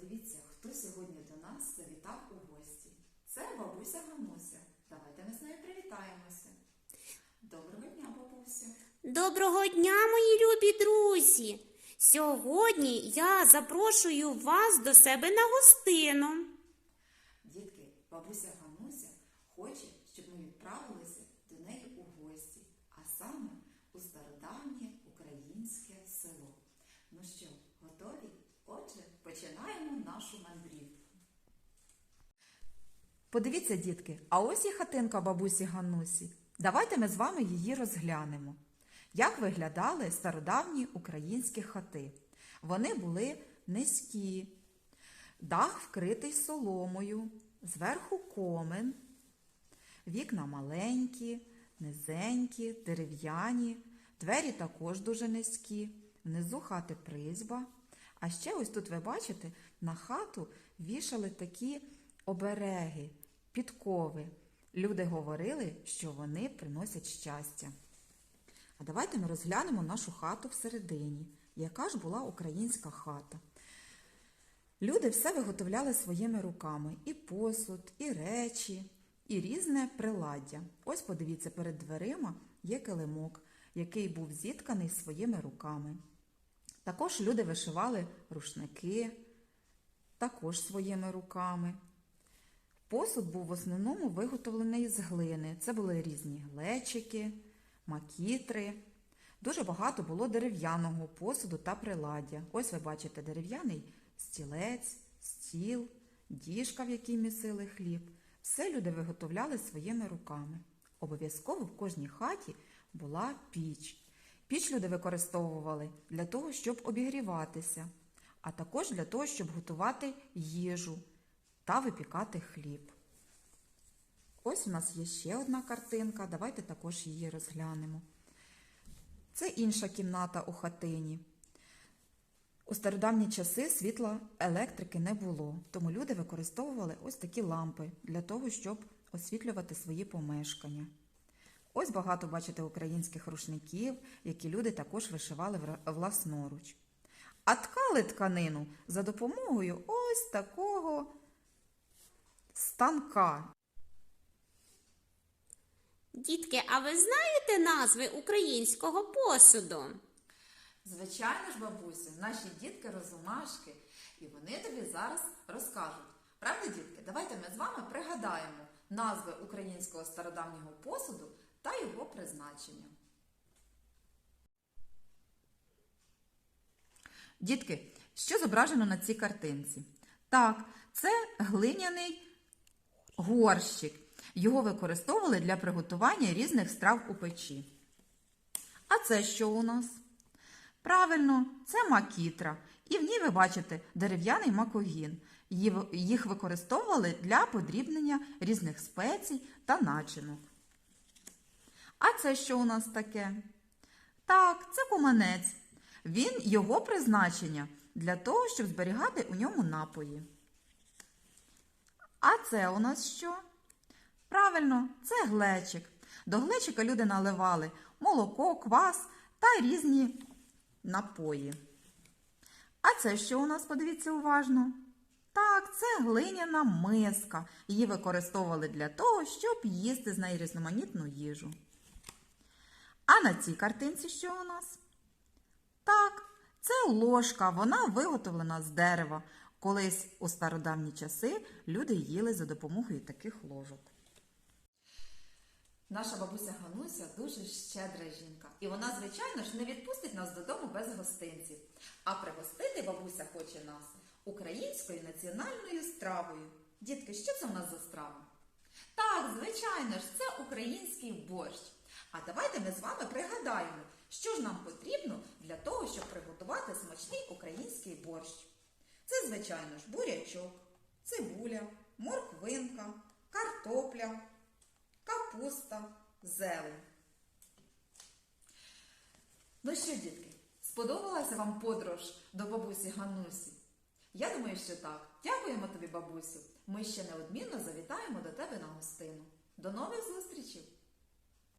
подивіться, хто сьогодні до нас завітав у гості. Це бабуся Гануся. Давайте ми з нею привітаємося. Доброго дня, бабуся. Доброго дня, мої любі друзі! Сьогодні я запрошую вас до себе на гостину. Дітки, бабуся Гануся хоче, щоб ми відправилися до неї у гості, а саме у стародавнє українське село. Ну що, готові? Отже, починаємо нашу мандрівку. Подивіться, дітки, а ось і хатинка бабусі Ганусі. Давайте ми з вами її розглянемо. Як виглядали стародавні українські хати? Вони були низькі, дах вкритий соломою, зверху комен, вікна маленькі, низенькі, дерев'яні, двері також дуже низькі, внизу хати призьба. А ще ось тут ви бачите, на хату вішали такі обереги, підкови. Люди говорили, що вони приносять щастя. А давайте ми розглянемо нашу хату всередині. Яка ж була українська хата? Люди все виготовляли своїми руками: і посуд, і речі, і різне приладдя. Ось подивіться, перед дверима є килимок, який був зітканий своїми руками. Також люди вишивали рушники, також своїми руками. Посуд був в основному виготовлений з глини. Це були різні глечики, макітри. Дуже багато було дерев'яного посуду та приладдя. Ось ви бачите дерев'яний стілець, стіл, діжка, в якій місили хліб. Все люди виготовляли своїми руками. Обов'язково в кожній хаті була піч. Піч люди використовували для того, щоб обігріватися, а також для того, щоб готувати їжу та випікати хліб. Ось у нас є ще одна картинка. Давайте також її розглянемо. Це інша кімната у хатині. У стародавні часи світла електрики не було, тому люди використовували ось такі лампи для того, щоб освітлювати свої помешкання. Ось багато бачите українських рушників, які люди також вишивали власноруч. А ткали тканину за допомогою ось такого станка. Дітки, а ви знаєте назви українського посуду? Звичайно ж, бабусю, наші дітки розумашки, і вони тобі зараз розкажуть. Правда, дітки? Давайте ми з вами пригадаємо назви українського стародавнього посуду призначення. Дітки, що зображено на цій картинці? Так, це глиняний горщик. Його використовували для приготування різних страв у печі. А це що у нас? Правильно, це макітра. І в ній ви бачите дерев'яний маковін. Їх використовували для подрібнення різних спецій та начинок. А це що у нас таке? Так, це куманець. Він його призначення для того, щоб зберігати у ньому напої. А це у нас що? Правильно, це глечик. До глечика люди наливали молоко, квас та різні напої. А це що у нас, подивіться уважно? Так, це глиняна миска. Її використовували для того, щоб їсти з неї різноманітну їжу. А на цій картинці що у нас? Так, це ложка, вона виготовлена з дерева. Колись у стародавні часи люди їли за допомогою таких ложок. Наша бабуся Гануся дуже щедра жінка, і вона, звичайно ж, не відпустить нас додому без гостинців. А пригостити бабуся хоче нас українською національною стравою. Дітки, що це в нас за страва? Так, звичайно ж, це український борщ. А давайте ми з вами пригадаємо, що ж нам потрібно для того, щоб приготувати смачний український борщ. Це, звичайно ж, бурячок, цибуля, морквинка, картопля, капуста, зелень. Ну що, дітки, сподобалася вам подорож до бабусі Ганусі? Я думаю, що так. Дякуємо тобі, бабусю. Ми ще неодмінно завітаємо до тебе на гостину. До нових зустрічей!